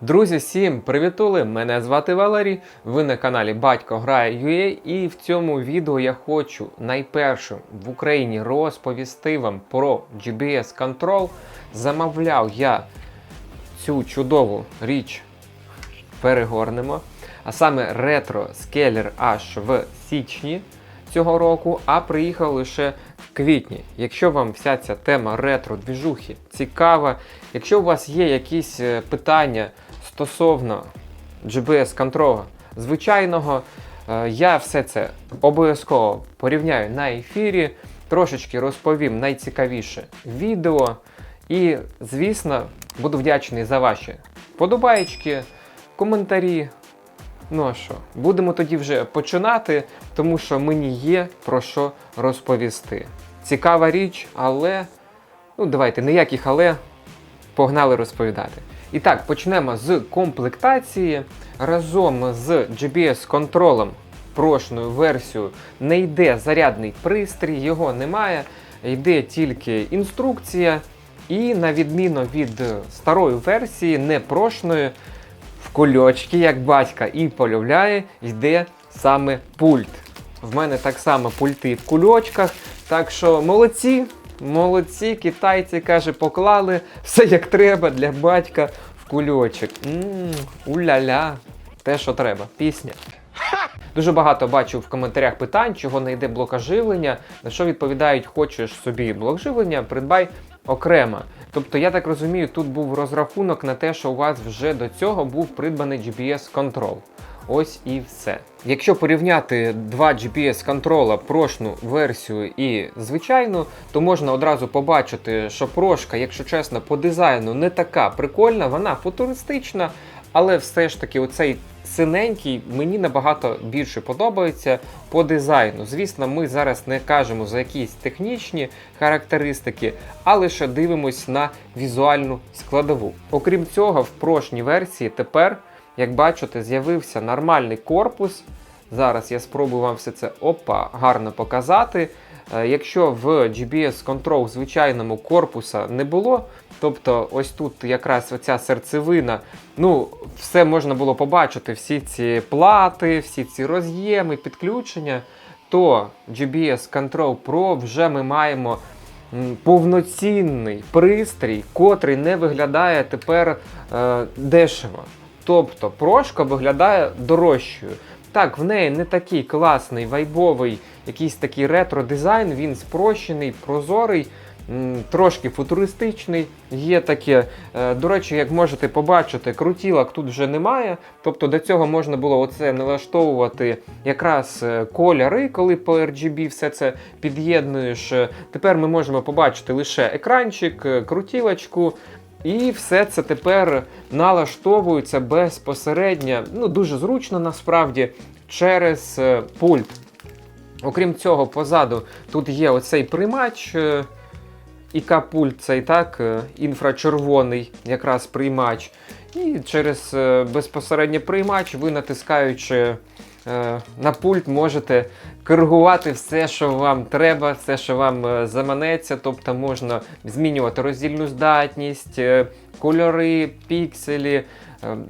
Друзі, всім привітули! Мене звати Валерій. Ви на каналі Батько Грає UA і в цьому відео я хочу найпершим в Україні розповісти вам про GBS Control. Замовляв я цю чудову річ перегорнемо, а саме ретро скелер аж в січні цього року, а приїхав лише в квітні. Якщо вам вся ця тема ретро двіжухи цікава, якщо у вас є якісь е, питання стосовно GBS контрола звичайного, е, я все це обов'язково порівняю на ефірі, трошечки розповім найцікавіше відео. І, звісно, буду вдячний за ваші подобаєчки, коментарі. Ну а що, будемо тоді вже починати, тому що мені є про що розповісти. Цікава річ, але. Ну, давайте, ніяких але. Погнали розповідати. І так, почнемо з комплектації. Разом з GPS-контролем прошною версією не йде зарядний пристрій, його немає. Йде тільки інструкція. І на відміну від старої версії, не прошної, в кульочки, як батька і полюбляє, йде саме пульт. В мене так само пульти в кульочках. Так що молодці, молодці, китайці каже, поклали все як треба для батька в кульочок. Уля-ля, те, що треба, пісня. Дуже багато бачив в коментарях питань, чого не йде блок живлення. На що відповідають, хочеш собі блок живлення, придбай окремо. Тобто, я так розумію, тут був розрахунок на те, що у вас вже до цього був придбаний GPS контрол. Ось і все. Якщо порівняти два GPS контрола, прошну версію і звичайну, то можна одразу побачити, що прошка, якщо чесно, по дизайну не така прикольна, вона футуристична, але все ж таки оцей синенький мені набагато більше подобається по дизайну. Звісно, ми зараз не кажемо за якісь технічні характеристики, а лише дивимось на візуальну складову. Окрім цього, в прошній версії тепер, як бачите, з'явився нормальний корпус. Зараз я спробую вам все це опа, гарно показати. Е, Якщо в GBS Control звичайному корпуса не було, тобто ось тут якраз оця серцевина, ну, все можна було побачити, всі ці плати, всі ці роз'єми, підключення, то GBS Control Pro вже ми маємо повноцінний пристрій, котрий не виглядає тепер е, дешево. Тобто прошка виглядає дорожчою. Так, в неї не такий класний, вайбовий, якийсь такий ретро-дизайн, він спрощений, прозорий, трошки футуристичний. Є таке. Е, До речі, як можете побачити, крутілок тут вже немає. Тобто до цього можна було оце налаштовувати якраз е, кольори, коли по RGB все це під'єднуєш. Е, Тепер ми можемо побачити лише екранчик, крутілочку. І все це тепер налаштовується безпосередньо, ну дуже зручно насправді, через е, пульт. Окрім цього, позаду тут є оцей приймач. е, ІК-пульт цей так, е, інфрачервоний якраз приймач. І через безпосередньо приймач, ви натискаючи на пульт, можете коригувати все, що вам треба, все, що вам е, заманеться. Тобто можна змінювати роздільну здатність, е, кольори, пікселі, е,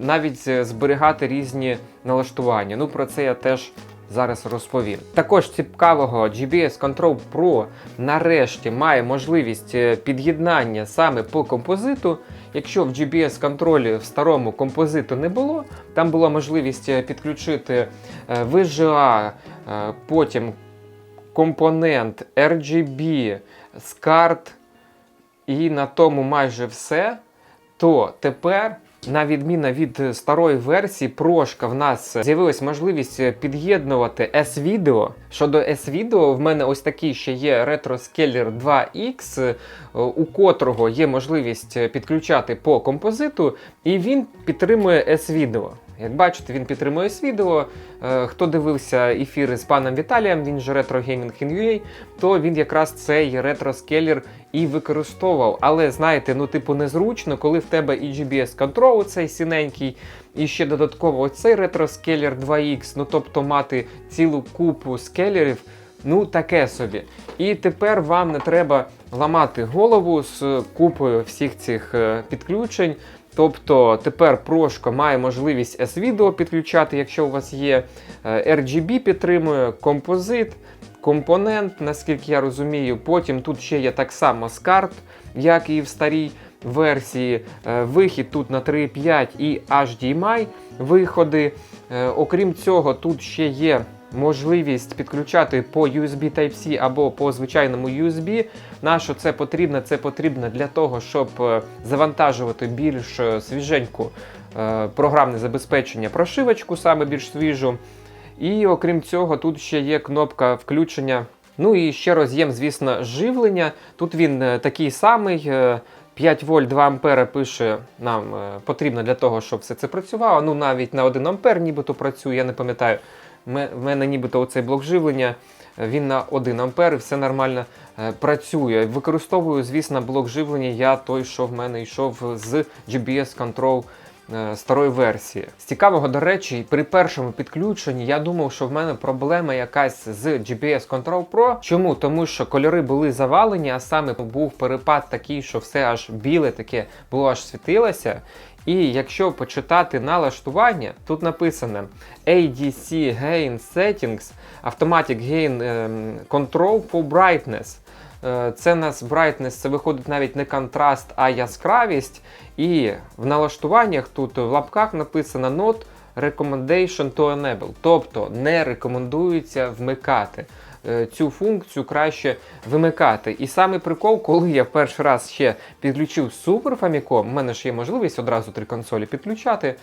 навіть е, зберігати різні налаштування. Ну про це я теж зараз розповім. Також цікавого GBS Control Pro нарешті має можливість е, під'єднання саме по композиту. Якщо в GBS контролі в старому композиту не було, там була можливість е, підключити е, VGA, потім компонент RGB, SCART і на тому майже все, то тепер на відміну від старої версії, прошка в нас з'явилась можливість під'єднувати S-відео. Щодо S-відео, в мене ось такий ще є RetroScaler 2X, е, у котрого є можливість підключати по композиту, і він підтримує S-Video. Як бачите, він підтримує S-Video. Е, Хто дивився ефіри з паном Віталієм, він же Retro Gaming in UA, то він якраз цей ретроскелер і використовував. Але знаєте, ну типу незручно, коли в тебе і GBS контрол цей синенький, і ще додатково оцей ретроскелер 2X, ну тобто мати цілу купу скелерів. Ну, таке собі. І тепер вам не треба ламати голову з купою всіх цих е, підключень. Тобто тепер прошка має можливість S-відео підключати, якщо у вас є е, RGB підтримує, композит, компонент, наскільки я розумію. Потім тут ще є так само SCART, як і в старій версії. Е, Вихід тут на 3.5 і HDMI виходи. Е, Окрім цього, тут ще є можливість підключати по USB Type-C або по звичайному USB. На що це потрібно? Це потрібно для того, щоб е, завантажувати більш е, свіженьку е, програмне забезпечення, прошивочку, саме більш свіжу. І окрім цього, тут ще є кнопка включення. Ну і ще роз'єм, звісно, живлення. Тут він такий самий. е, 5 вольт 2 ампери пише нам потрібно для того, щоб все це працювало. Ну навіть на 1 ампер нібито працює, я не пам'ятаю. В мене нібито оцей блок живлення, е, він на 1 ампер все нормально е, працює. Використовую, звісно, блок живлення. Я той, що в мене йшов з GBS Control е, старої версії. З цікавого, до речі, при першому підключенні я думав, що в мене проблема якась з GBS Control Pro. Чому? Тому що кольори були завалені, а саме був перепад такий, що все аж біле таке було аж світилося. І якщо почитати налаштування, тут написано ADC Gain Settings, Automatic Gain ем, Control for Brightness. Е, Це у нас brightness, це виходить навіть не контраст, а яскравість. І в налаштуваннях тут в лапках написано Not Recommendation to Enable, тобто не рекомендується вмикати. Е, Цю функцію краще вимикати. І саме прикол, коли я перший раз ще підключив Super Famicom, в мене ж є можливість одразу три консолі підключати.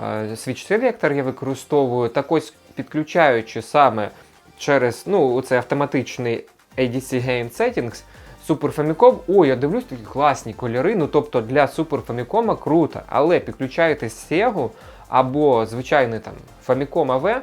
Е, Switch Selector я використовую. Так ось підключаючи саме через ну, оцей автоматичний ADC Game Settings, Super Famicom, о, я дивлюсь, такі класні кольори. Ну тобто для Super Famicom круто, але підключаєте Sega або звичайний там Famicom AV,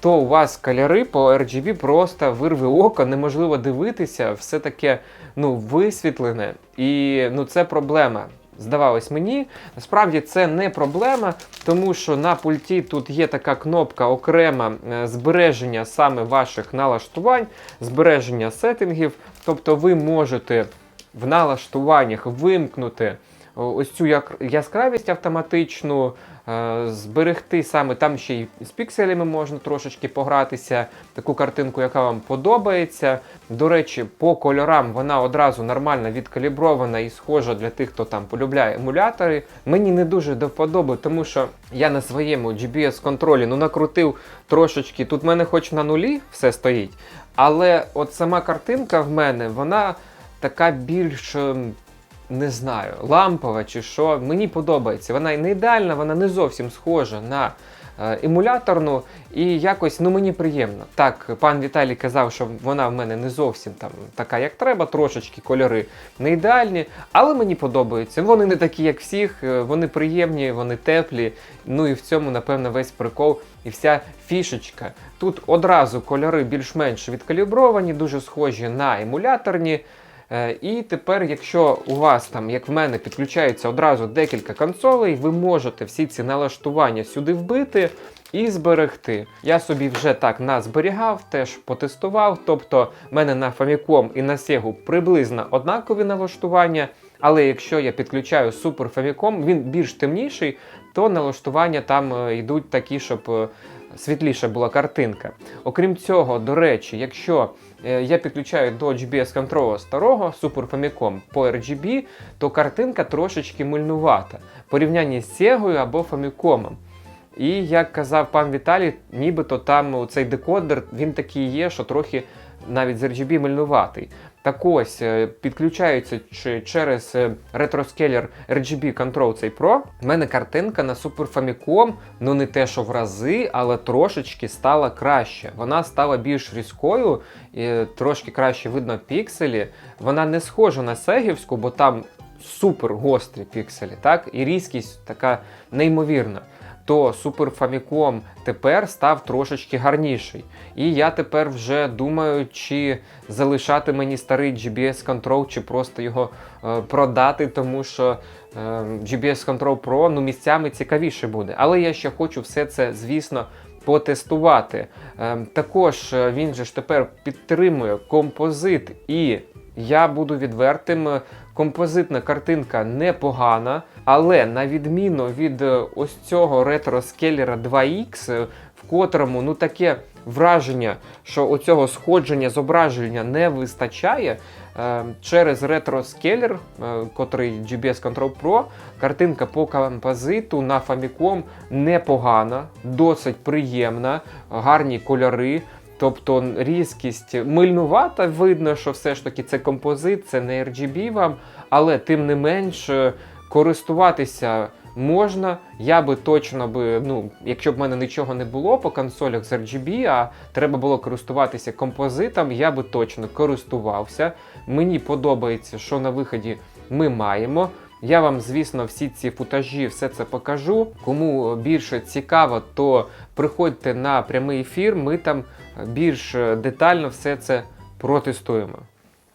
то у вас кольори по RGB просто вирве око, неможливо дивитися, все таке ну, висвітлене. І ну, це проблема. Здавалось мені, насправді це не проблема, тому що на пульті тут є така кнопка окрема е, збереження саме ваших налаштувань, збереження сеттингів. Тобто ви можете в налаштуваннях вимкнути ось цю яскравість автоматичну, е, зберегти саме там ще й з пікселями можна трошечки погратися, таку картинку, яка вам подобається. До речі, по кольорам вона одразу нормально відкалібрована і схожа для тих, хто там полюбляє емулятори. Мені не дуже до вподоби, тому що я на своєму GBS контролі ну накрутив трошечки. Тут в мене хоч на нулі все стоїть, але от сама картинка в мене, вона така більш. Не знаю, лампова чи що. Мені подобається. Вона не ідеальна, вона не зовсім схожа на е, емуляторну, і якось ну мені приємно. Так, пан Віталій казав, що вона в мене не зовсім там така, як треба, трошечки кольори не ідеальні, але мені подобаються. Вони не такі, як всіх, е, вони приємні, вони теплі. Ну і в цьому, напевно, весь прикол і вся фішечка. Тут одразу кольори більш-менш відкалібровані, дуже схожі на емуляторні. Е, І тепер, якщо у вас там, як в мене, підключається одразу декілька консолей, ви можете всі ці налаштування сюди вбити і зберегти. Я собі вже так назберігав, теж потестував. Тобто, в мене на Famicom і на Sega приблизно однакові налаштування. Але якщо я підключаю Super Famicom, він більш темніший, то налаштування там е, йдуть такі, щоб е, світліша була картинка. Окрім цього, до речі, якщо е, я підключаю до GBS контролу старого Super Famicom по RGB, то картинка трошечки мильнувата в порівнянні з Sega або Famicom. І як казав пан Віталій, нібито там цей декодер він такий є, що трохи навіть з RGB мильнуватий. Так ось, е, підключаючи чи- через е, ретроскелер RGB Control цей Pro, в мене картинка на Super Famicom, ну не те, що в рази, але трошечки стала краще. Вона стала більш різкою, і трошки краще видно пікселі. Вона не схожа на сегівську, бо там супер гострі пікселі, так? І різкість така неймовірна. То Super Famicom тепер став трошечки гарніший. І я тепер вже думаю, чи залишати мені старий GBS Control, чи просто його е, продати, тому що е, GBS Control Pro ну, місцями цікавіше буде. Але я ще хочу все це, звісно, потестувати. Е, також е, він же ж тепер підтримує композит і. Я буду відвертим. Композитна картинка непогана, але на відміну від е, ось цього ретро-скелера 2X, е, в котрому ну таке враження, що оцього сходження зображення не вистачає. е, Через ретро-скелер, е, котрий GBS Control Pro, картинка по композиту на Famicom непогана, досить приємна, гарні кольори. Тобто різкість мильнувата, видно, що все ж таки це композит, це не RGB вам, але тим не менш е, користуватися можна. Я би точно би, ну, якщо б в мене нічого не було по консолях з RGB, а треба було користуватися композитом, я би точно користувався. Мені подобається, що на виході ми маємо. Я вам, звісно, всі ці футажі, все це покажу. Кому більше цікаво, то приходьте на прямий ефір. Ми там більш детально все це протестуємо.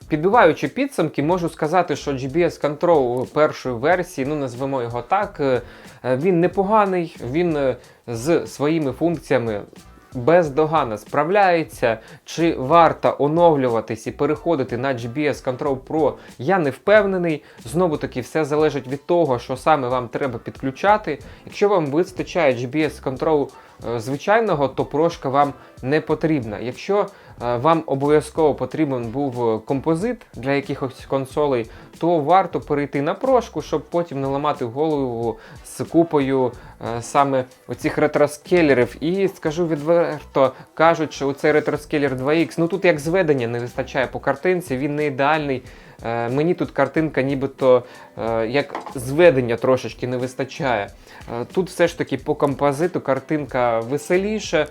Підбиваючи підсумки, можу сказати, що GBS Control першої версії, ну назвемо його так, е, він непоганий, він е, з своїми функціями бездоганно справляється. Чи варто оновлюватись і переходити на GBS Control Pro, я не впевнений. Знову таки, все залежить від того, що саме вам треба підключати. Якщо вам вистачає GBS Control е, звичайного, то прошка вам не потрібна. Якщо вам обов'язково потрібен був е, композит для якихось консолей, то варто перейти на прошку, щоб потім не ламати голову з купою е, саме оцих ретроскелерів. І скажу відверто, кажуть, що цей ретроскелер 2X, ну тут як зведення не вистачає по картинці, він не ідеальний. Е, Мені тут картинка нібито е, як зведення трошечки не вистачає. Е, Тут все ж таки по композиту картинка веселіша,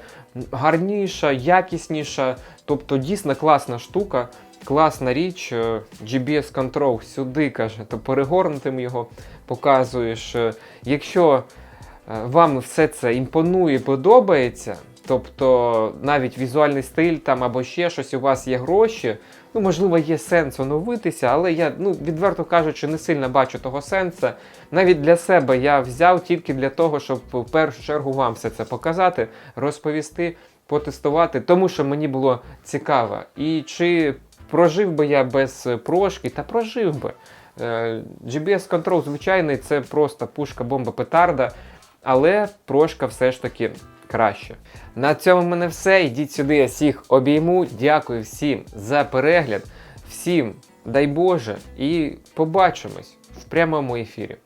гарніша, якісніша. Тобто дійсно класна штука, класна річ. GBS Control сюди каже, то перегорнутим його показуєш. Якщо вам все це імпонує, подобається, тобто навіть візуальний стиль там або ще щось, у вас є гроші. Ну, можливо, є сенс оновитися, але я, ну, відверто кажучи, не сильно бачу того сенсу. Навіть для себе я взяв тільки для того, щоб в першу чергу вам все це показати, розповісти, потестувати, тому що мені було цікаво. І чи прожив би я без прошки, та прожив би. Е, GBS Control звичайний, це просто пушка, бомба, петарда, але прошка все ж таки краще. На цьому в мене все. Йдіть сюди, я всіх обійму. Дякую всім за перегляд. Всім дай Боже, і побачимось в прямому ефірі.